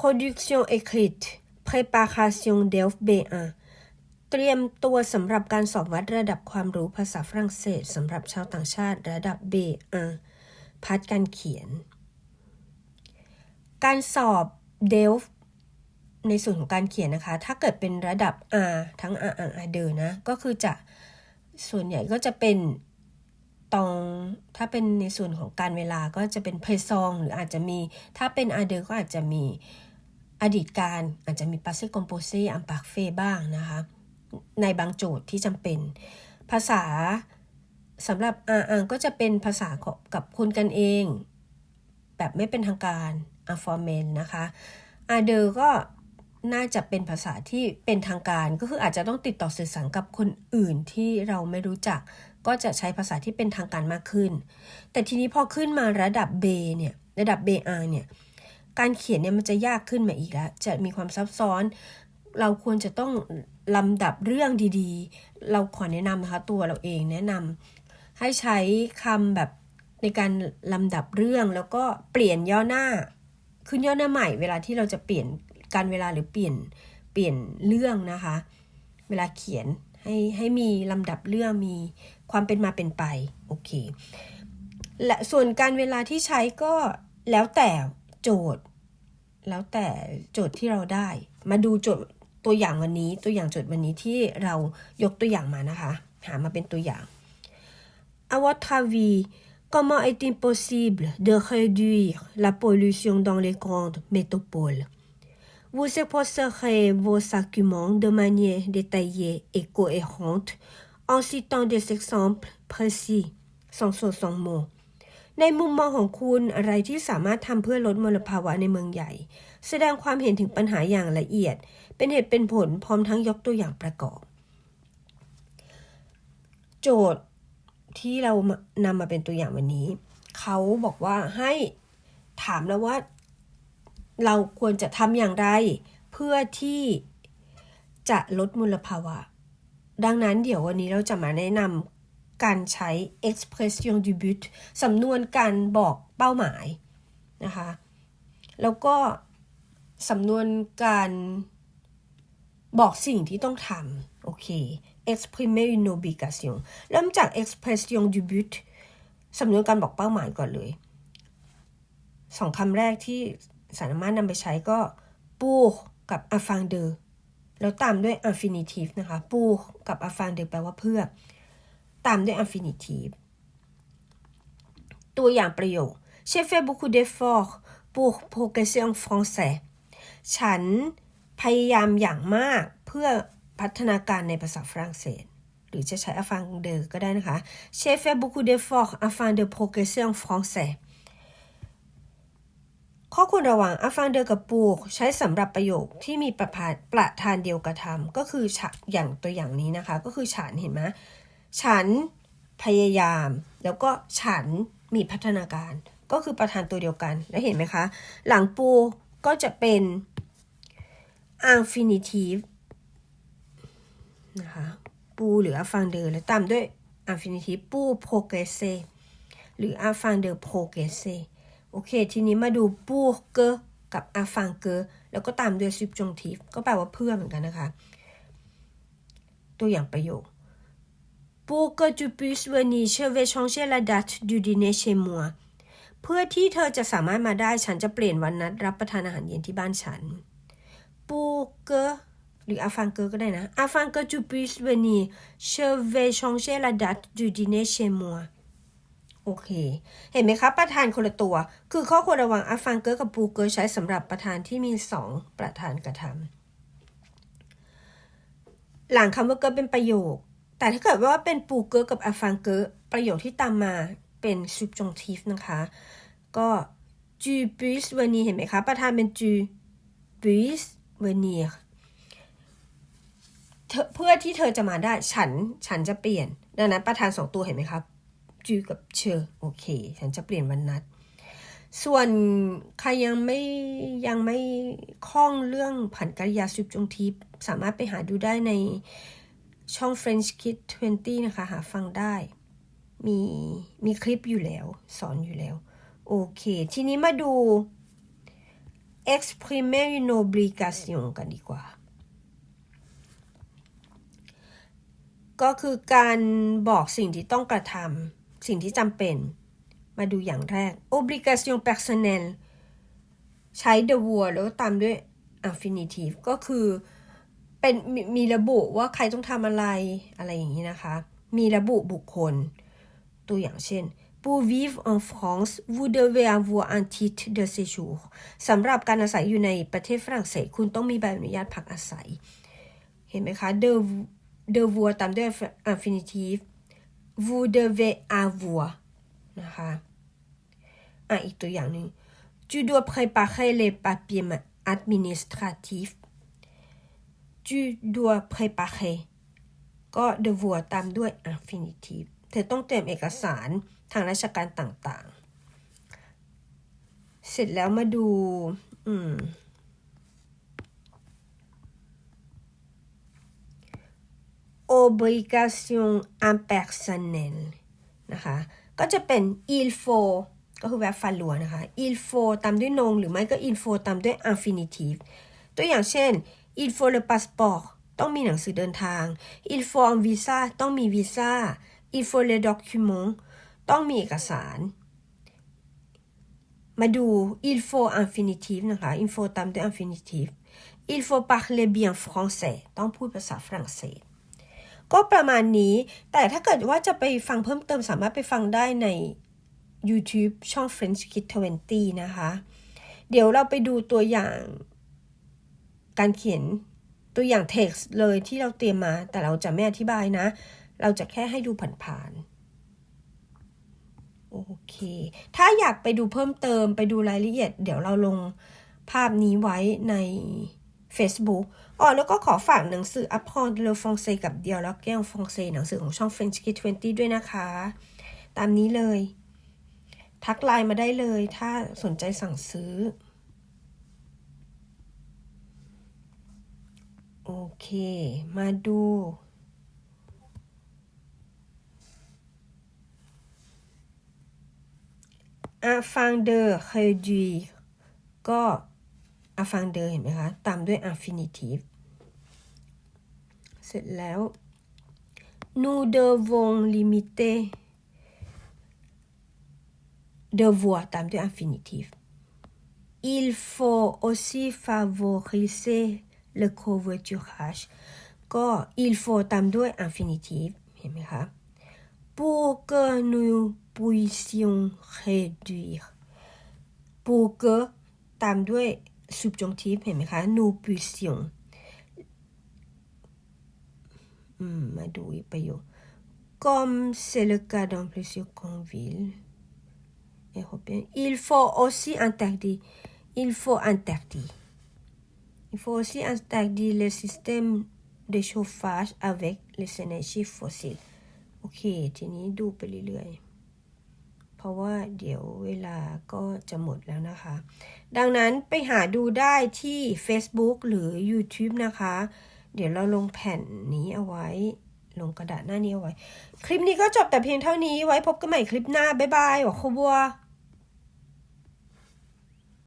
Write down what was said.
production écrite préparation DELF B1 เตรียมตัวสำหรับการสอบวัดระดับความรู้ภาษาฝรั่งเศสสำหรับชาวต่างชาติระดับ B1 พาร์ทการเขียน การสอบ DELF ในส่วนของการเขียนนะคะ ถ้าเกิดเป็นระดับ R ทั้ง R R R เดอนะ ก็คือจะส่วนใหญ่ก็จะเป็นตอง ถ้าเป็นในส่วนของการเวลาก็จะเป็นเพซอง หรืออาจจะมี ถ้าเป็นอาเดอร์ก็อาจจะมี อดีตการอาจจะมีปาเซคอมโพเซอัมปากเฟบ้างนะคะ ในบางโจทย์ที่จำเป็น ภาษาสำหรับอาอังก็จะเป็นภาษากับคนกันเอง แบบไม่เป็นทางการอาฟอร์เมนนะคะอาเดอร์ก็น่าจะเป็นภาษาที่เป็นทางการ ก็คืออาจจะต้องติดต่อสื่อสารกับคนอื่นที่เราไม่รู้จัก ก็จะใช้ภาษาที่เป็นทางการมากขึ้น แต่ทีนี้พอขึ้นมาระดับเบเนี่ยระดับเบอาเนี่ย การเขียนเนี่ยมันจะยากขึ้นมาอีกแล้ว จะมีความซับซ้อน เราควรจะต้องลำดับเรื่องดีๆ เราขอแนะนำนะคะตัวเราเองแนะนำให้ใช้คำแบบในการลำดับเรื่องแล้วก็เปลี่ยนย่อหน้า ขึ้นย่อหน้าใหม่ เวลาที่เราจะเปลี่ยนการเวลาหรือเปลี่ยนเปลี่ยนเรื่องนะคะ เวลาเขียนให้ให้มีลำดับเรื่องมีความเป็นมาเป็นไปโอเคและส่วนการเวลาที่ใช้ก็แล้วแต่ โจทย์ แล้วแต่โจทย์ที่เราได้ มาดูโจทย์ตัวอย่างวันนี้ตัวอย่างโจทย์วันนี้ที่เรายกตัวอย่างมานะคะ หามาเป็นตัวอย่าง À votre avis comment est-il possible de réduire la pollution dans les grandes métropoles Vous exposerez vos arguments de manière détaillée et cohérente en citant des exemples précis sans s o sans mots. ในมุมมองของคุณอะไรที่สามารถทำเพื่อลดมลภาวะในเมืองใหญ่ แสดงความเห็นถึงปัญหาอย่างละเอียด เป็นเหตุเป็นผลพร้อมทั้งยกตัวอย่างประกอบ โจทย์ที่เรานำมาเป็นตัวอย่างวันนี้ เขาบอกว่าให้ถามแล้วว่า เราควรจะทำอย่างไร เพื่อที่จะลดมลภาวะ ดังนั้นเดี๋ยววันนี้เราจะมาแนะนำ การใช้ expression du but สำนวนการบอกเป้าหมายนะคะ แล้วก็สำนวนการบอกสิ่งที่ต้องทำโอเค exprimer une obligation เริ่มจาก expression du but สำนวนการบอกเป้าหมายก่อนเลยสองคำแรกที่สามารถนำไปใช้ก็ปูกับ afin de แล้วตามด้วย infinitive นะคะปูกับ afin de แปลว่าเพื่อ ตามด้วย infinitive ตัวอย่างประโยค J'ai fait beaucoup d'efforts pour progresser en français ฉันพยายามอย่างมากเพื่อพัฒนาการในภาษาฝรั่งเศส หรือจะใช้ afin de ก็ได้นะคะ J'ai fait beaucoup d'efforts afin de progresser en français ข้อควรระวังอาฟังเดอกับปูกใช้สำหรับประโยคที่มีประพาประธานเดียวกระทำก็คืออย่างตัวอย่างนี้นะคะ ก็คือฉันเห็นไหม ฉันพยายาม แล้วก็ฉันมีพัฒนาการ ก็คือประธานตัวเดียวกัน แล้วเห็นไหมคะ หลังปูก็จะเป็น infinitive นะคะ ปูหรือ afin de แล้วตามด้วย infinitive ปู progresse หรือ afin de progresser โอเค ทีนี้มาดูปูเกอกับอาฟังเกอแล้วก็ตามด้วย subjunctive ก็แปลว่าเพื่อเหมือนกันนะคะ ตัวอย่างประโยค Pour que tu puisses venir je vais changer la date du dîner chez moi เพื่อที่เธอจะสามารถมาได้ฉันจะเปลี่ยนวันนัดรับประทานอาหารเย็นที่บ้านฉัน Pour que หรือ afin que ก็ได้นะ Afin que tu puisses venir je vais changer la date du dîner chez moi โอเค เห็นไหมคะ ประธานคนละตัว คือข้อควรระวังอาฟังเกอร์กับปูเกอร์ใช้สำหรับประธานที่มีสองประธานกระทำหลังคำว่าเกอร์เป็นประโยค แต่ถ้าเกิดว่าเป็นปูเกอกับอาฟังเกอประโยคที่ตามมาเป็น subjunctive นะคะ ก็ tu puisses venir เห็นไหมคะ ประธานเป็น tu puisses venir เพื่อที่เธอจะมาได้ฉันฉันจะเปลี่ยน ดังนั้นประธานสองตัวเห็นไหมครับจือกับเชอร์โอเค ฉันจะเปลี่ยนวันนัด ส่วนใครยังไม่ยังไม่คล่องเรื่องผันกริยา subjunctive สามารถไปหาดูได้ใน ช่อง French Kid 20 นะคะ หาฟังได้ มีมีคลิปอยู่แล้ว สอนอยู่แล้ว โอเค ทีนี้มาดู exprimer une obligation กันดีกว่า ก็คือการบอกสิ่งที่ต้องกระทำสิ่งที่จำเป็น มาดูอย่างแรก obligation personnelle ใช้ the word แล้วตามด้วย infinitive ก็คือ เป็นมมีระบุว่าใครต้องทำอะไรอะไรอย่างนี้นะคะ มีระบุบุคคล ตัวอย่างเช่น pour vivre en France vous devez avoir un titre de séjour สำหรับการอาศัยอยู่ในประเทศฝรั่งเศส คุณต้องมีใบอนุญาตพักอาศัย เห็นไหมคะ de devoir ตามด้วย infinitive vous devez avoir นะคะ อะ อีกตัวอย่างหนึ่ง tu dois préparer les papiers administratifs tu dois préparer ก็ devoir ตามด้วย infinitive เธอต้องเตรียมเอกสารทางราชการต่างๆ เสร็จแล้วมาดู อืม obligation impersonnelle นะคะ ก็จะเป็น il faut ก็คือ verb ฟันหลัวนะคะ il faut ตามด้วยนง หรือไม่ก็ il faut ตามด้วย infinitive ตัวอย่างเช่น il faut le passeport ต้องมีหนังสือเดินทาง il faut un visa ต้องมีวีซ่า il faut les documents ต้องมีเอกสาร มาดู il faut infinitive นะคะ il faut ตามด้วย infinitive il faut parler bien français ต้องพูดภาษาฝรั่งเศส ก็ประมาณนี้ แต่ถ้าเกิดว่าจะไปฟังเพิ่มเติมสามารถไปฟังได้ใน YouTube ช่อง French Kid 20 นะคะ เดี๋ยวเราไปดูตัวอย่าง การเขียนตัวอย่าง text เลยที่เราเตรียมมา แต่เราจะไม่อธิบายนะ เราจะแค่ให้ดูผ่านๆ โอเค ถ้าอยากไปดูเพิ่มเติมไปดูรายละเอียด เดี๋ยวเราลงภาพนี้ไว้ใน Facebook อ๋อแล้วก็ขอฝากหนังสือ Apprendre le français กับ Dialogue en français หนังสือของช่อง French Kid 20 ด้วยนะคะ ตามนี้เลย ทักไลน์มาได้เลย ถ้าสนใจสั่งซื้อ โอเค มาดู afin de réduire ก็ afin de เห็นไหมคะ ตามด้วย infinitive เสร็จแล้ว nous devons limiter devoir ตามด้วย infinitive il faut aussi favoriser le covoiturage ก็ il faut ตามด้วย infinitive เห็นไหมคะ pour que nous puissions réduire pour que ตามด้วย subjonctif เห็นไหมคะ nous puissions อืม มาดูอีกประโยค comme c'est le cas dans plusieurs grandes villes européennes il faut aussi interdire il faut interdire Il faut aussi interdire le système de chauffage avec les énergies fossiles โอเค ทีนี้ดูไปเรื่อยๆ เพราะว่าเดี๋ยวเวลาก็จะหมดแล้วนะคะ ดังนั้นไปหาดูได้ที่ Facebook หรือ YouTube นะคะ เดี๋ยวเราลงแผ่นนี้เอาไว้ ลงกระดาษหน้านี้เอาไว้ คลิปนี้ก็จบแต่เพียงเท่านี้ไว้พบกันใหม่คลิปหน้า บ๊ายบายหวังคุณบัว